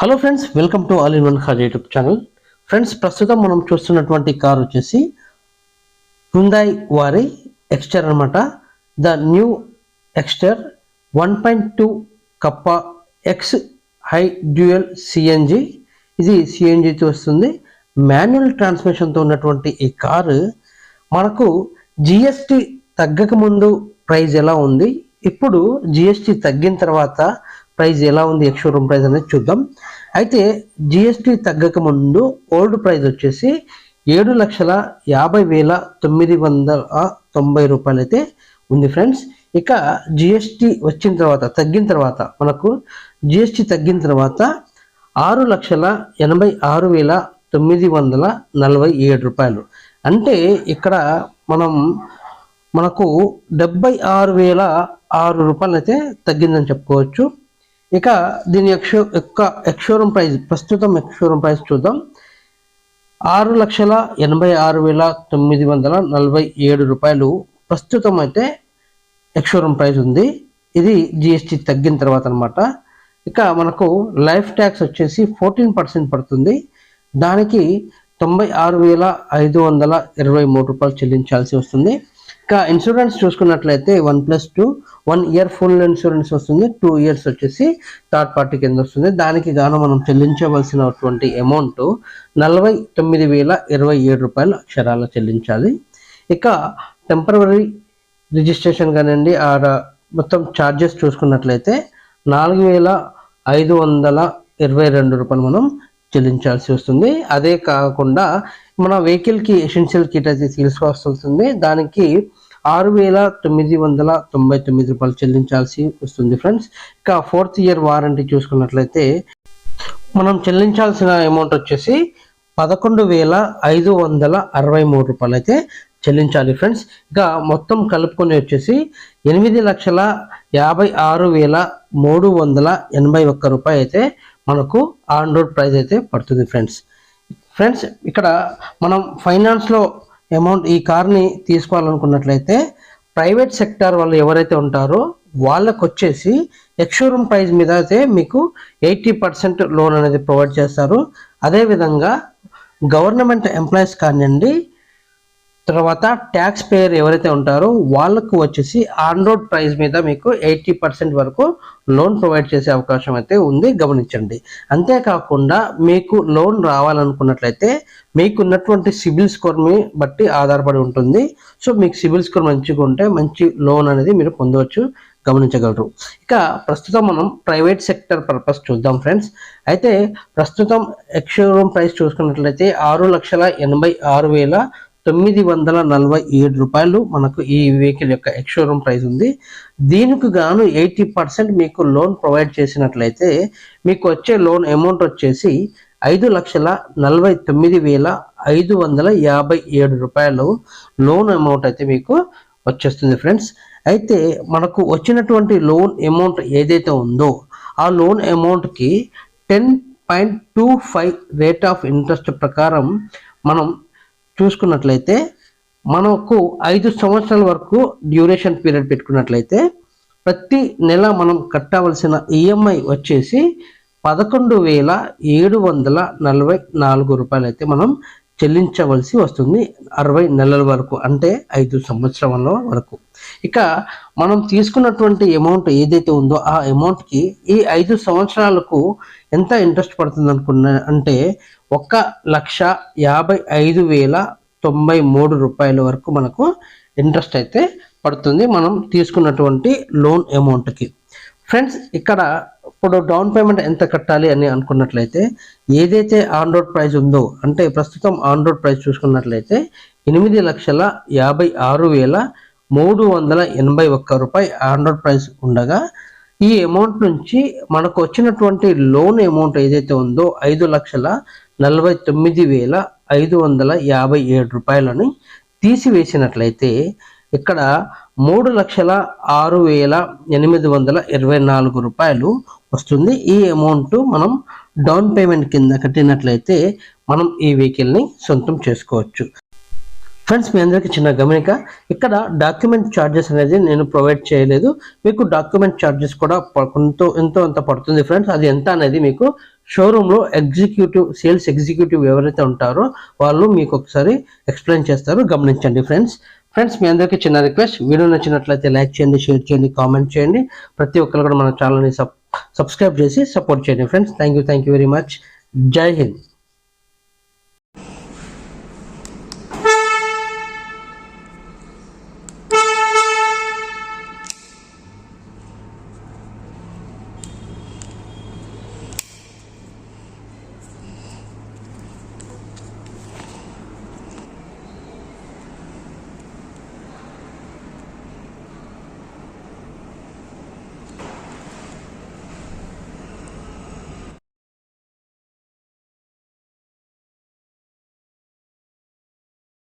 Hello friends welcome to all in one has YouTube channel friends ప్రస్తుతం మనం చూస్తున్నటువంటి car వచ్చేసి హుందాయ్ వారి ఎక్స్టర్ అనమాట the new Exter one point two Kappa X high dual CNG ఇది సిఎన్జితో వస్తుంది. మాన్యువల్ ట్రాన్స్మిషన్తో ఉన్నటువంటి ఈ కారు మనకు జిఎస్టి తగ్గక ముందు ప్రైజ్ ఎలా ఉంది? ఇప్పుడు జిఎస్టి తగ్గిన తర్వాత ప్రైజ్ ఎలా ఉంది? ఎక్స్ షోరూమ్ ప్రైస్ అనేది చూద్దాం. అయితే జిఎస్టి తగ్గక ముందు ఓల్డ్ ప్రైస్ వచ్చేసి ఏడు లక్షల యాభై వేల తొమ్మిది వందల తొంభై రూపాయలు అయితే ఉంది ఫ్రెండ్స్. ఇక జిఎస్టి వచ్చిన తర్వాత తగ్గిన తర్వాత మనకు జిఎస్టి తగ్గిన తర్వాత ఆరు లక్షల ఎనభై ఆరు వేల తొమ్మిది వందల నలభై ఏడు రూపాయలు. అంటే ఇక్కడ మనం మనకు డెబ్బై ఆరు వేల ఆరు రూపాయలు అయితే తగ్గిందని చెప్పుకోవచ్చు. ఇక దీని ఎక్షో యొక్క ఎక్స్షోరూమ్ ప్రైస్ ప్రస్తుతం ఎక్స్షోరూమ్ ప్రైస్ చూద్దాం. ఆరు లక్షల ఎనభై ఆరు వేల తొమ్మిది వందల నలభై ఏడు రూపాయలు ప్రస్తుతం అయితే ఎక్స్షోరూమ్ ప్రైస్ ఉంది. ఇది జిఎస్టి తగ్గిన తర్వాత అనమాట ఇక మనకు లైఫ్ ట్యాక్స్ వచ్చేసి ఫోర్టీన్ పర్సెంట్ పడుతుంది. దానికి తొంభై ఆరు వేల ఐదు వందల ఇరవై మూడు రూపాయలు చెల్లించాల్సి వస్తుంది. ఇక ఇన్సూరెన్స్ చూసుకున్నట్లయితే one plus two one year full insurance వస్తుంది. టూ ఇయర్స్ వచ్చేసి థర్డ్ పార్టీ కింద వస్తుంది. దానికి గాను మనం చెల్లించవలసినటువంటి అమౌంట్ నలభై తొమ్మిది వేల ఇరవై ఏడు రూపాయలు అక్షరాలు చెల్లించాలి. ఇక టెంపరవరీ రిజిస్ట్రేషన్ కానివ్వండి ఆడ మొత్తం ఛార్జెస్ చూసుకున్నట్లయితే నాలుగు వేల ఐదు వందల ఇరవై రెండు రూపాయలు మనం చెల్లించాల్సి వస్తుంది. అదే కాకుండా మన వెహికల్కి ఎసెన్షియల్ కిట్ అయితే తీసుకోవాల్సి వస్తుంది. దానికి ఆరు వేల తొమ్మిది వందల తొంభై తొమ్మిది రూపాయలు చెల్లించాల్సి వస్తుంది ఫ్రెండ్స్ ఇక ఫోర్త్ ఇయర్ వారంటీ చూసుకున్నట్లయితే మనం చెల్లించాల్సిన అమౌంట్ వచ్చేసి పదకొండు వేల ఐదు వందల అరవై మూడు రూపాయలు అయితే చెల్లించాలి ఫ్రెండ్స్ ఇక మొత్తం కలుపుకొని వచ్చేసి ఎనిమిది లక్షల యాభై ఆరు వేల మూడు వందల ఎనభై ఒక్క రూపాయి అయితే మనకు ఆన్ రోడ్ ప్రైస్ అయితే పడుతుంది ఫ్రెండ్స్. ఫ్రెండ్స్ ఇక్కడ మనం ఫైనాన్స్లో అమౌంట్ ఈ కార్ని తీసుకోవాలనుకున్నట్లయితే ప్రైవేట్ సెక్టార్ వాళ్ళు ఎవరైతే ఉంటారో వాళ్ళకు వచ్చేసి ఎక్స్షోరూమ్ ప్రైస్ మీద అయితే మీకు ఎయిటీ పర్సెంట్ లోన్ అనేది ప్రొవైడ్ చేస్తారు. అదేవిధంగా గవర్నమెంట్ ఎంప్లాయీస్ కానివ్వండి తర్వాత ట్యాక్స్ పేయర్ ఎవరైతే ఉంటారో వాళ్ళకు వచ్చేసి ఆన్ రోడ్ ప్రైస్ మీద మీకు ఎయిటీ పర్సెంట్ వరకు లోన్ ప్రొవైడ్ చేసే అవకాశం అయితే ఉంది గమనించండి. అంతేకాకుండా మీకు లోన్ రావాలనుకున్నట్లయితే మీకు ఉన్నటువంటి సిబిల్ స్కోర్ని బట్టి ఆధారపడి ఉంటుంది. సో మీకు సిబిల్ స్కోర్ మంచిగా ఉంటే మంచి లోన్ అనేది మీరు పొందవచ్చు గమనించగలరు. ఇక ప్రస్తుతం మనం ప్రైవేట్ సెక్టర్ పర్పస్ చూద్దాం ఫ్రెండ్స్. అయితే ప్రస్తుతం ఎక్స్ షోరూమ్ ప్రైస్ చూసుకున్నట్లయితే ఆరు లక్షల ఎనభై ఆరు వేల తొమ్మిది వందల నలభై ఏడు రూపాయలు మనకు ఈ వెహికల్ యొక్క ఎక్స్షోరూమ్ ప్రైస్ ఉంది. దీనికి గాను ఎయిటీ పర్సెంట్ మీకు లోన్ ప్రొవైడ్ చేసినట్లయితే మీకు వచ్చే లోన్ అమౌంట్ వచ్చేసి ఐదు లక్షల నలభై తొమ్మిది వేల ఐదు వందల యాభై ఏడు రూపాయలు లోన్ అమౌంట్ అయితే మీకు వచ్చేస్తుంది ఫ్రెండ్స్ అయితే మనకు వచ్చినటువంటి లోన్ అమౌంట్ ఏదైతే ఉందో ఆ loan అమౌంట్కి ten point two five rate of interest ప్రకారం మనం చూసుకున్నట్లయితే మనకు ఐదు సంవత్సరాల వరకు డ్యూరేషన్ పీరియడ్ పెట్టుకున్నట్లయితే ప్రతి నెల మనం కట్టవలసిన ఈఎంఐ వచ్చేసి పదకొండు వేల ఏడు వందల నలభై నాలుగు రూపాయలు అయితే మనం చెల్లించవలసి వస్తుంది అరవై నెలల వరకు అంటే ఐదు సంవత్సరాల వరకు. ఇక మనం తీసుకున్నటువంటి అమౌంట్ ఏదైతే ఉందో ఆ అమౌంట్కి ఈ ఐదు సంవత్సరాలకు ఎంత ఇంట్రెస్ట్ పడుతుంది అనుకున్న అంటే ఒక్క లక్ష యాభై ఐదు వేల తొంభై మూడు రూపాయల వరకు మనకు ఇంట్రెస్ట్ అయితే పడుతుంది మనం తీసుకున్నటువంటి లోన్ అమౌంట్కి ఫ్రెండ్స్ ఇక్కడ ఇప్పుడు డౌన్ పేమెంట్ ఎంత కట్టాలి అని అనుకున్నట్లయితే ఏదైతే ఆన్ రోడ్ ప్రైస్ ఉందో అంటే ప్రస్తుతం ఆన్ రోడ్ ప్రైస్ చూసుకున్నట్లయితే ఎనిమిది లక్షల యాభై ఆరు వేల మూడు వందల ఎనభై ఒక్క రూపాయి ఆన్ ప్రైస్ ఉండగా ఈ అమౌంట్ నుంచి మనకు వచ్చినటువంటి లోన్ అమౌంట్ ఏదైతే ఉందో ఐదు లక్షల నలభై తొమ్మిది వేల ఐదు వందల యాభై ఏడు రూపాయలని తీసివేసినట్లయితే ఇక్కడ మూడు లక్షల ఆరు వేల ఎనిమిది వందల ఇరవై నాలుగు రూపాయలు వస్తుంది. ఈ అమౌంట్ మనం డౌన్ పేమెంట్ కింద కట్టినట్లయితే మనం ఈ వెహికల్ని సొంతం చేసుకోవచ్చు. ఫ్రెండ్స్ మీ అందరికీ చిన్న గమనిక. ఇక్కడ డాక్యుమెంట్ ఛార్జెస్ అనేది నేను ప్రొవైడ్ చేయలేదు. మీకు డాక్యుమెంట్ ఛార్జెస్ కూడా ప- కొంత ఎంతో అంత పడుతుంది ఫ్రెండ్స్ అది ఎంత అనేది మీకు షోరూంలో ఎగ్జిక్యూటివ్ సేల్స్ ఎగ్జిక్యూటివ్ ఎవరైతే ఉంటారో వాళ్ళు మీకు ఒకసారి ఎక్స్ప్లెయిన్ చేస్తారు. గమనించండి ఫ్రెండ్స్ ఫ్రెండ్స్ మీ అందరికీ చిన్న రిక్వెస్ట్ వీడియో నచ్చినట్లయితే లైక్ చేయండి షేర్ చేయండి కామెంట్ చేయండి. ప్రతి ఒక్కరు కూడా మన ఛానల్ని సబ్ సబ్స్క్రైబ్ చేసి సపోర్ట్ చేయండి friends thank you thank you very much Jai Hind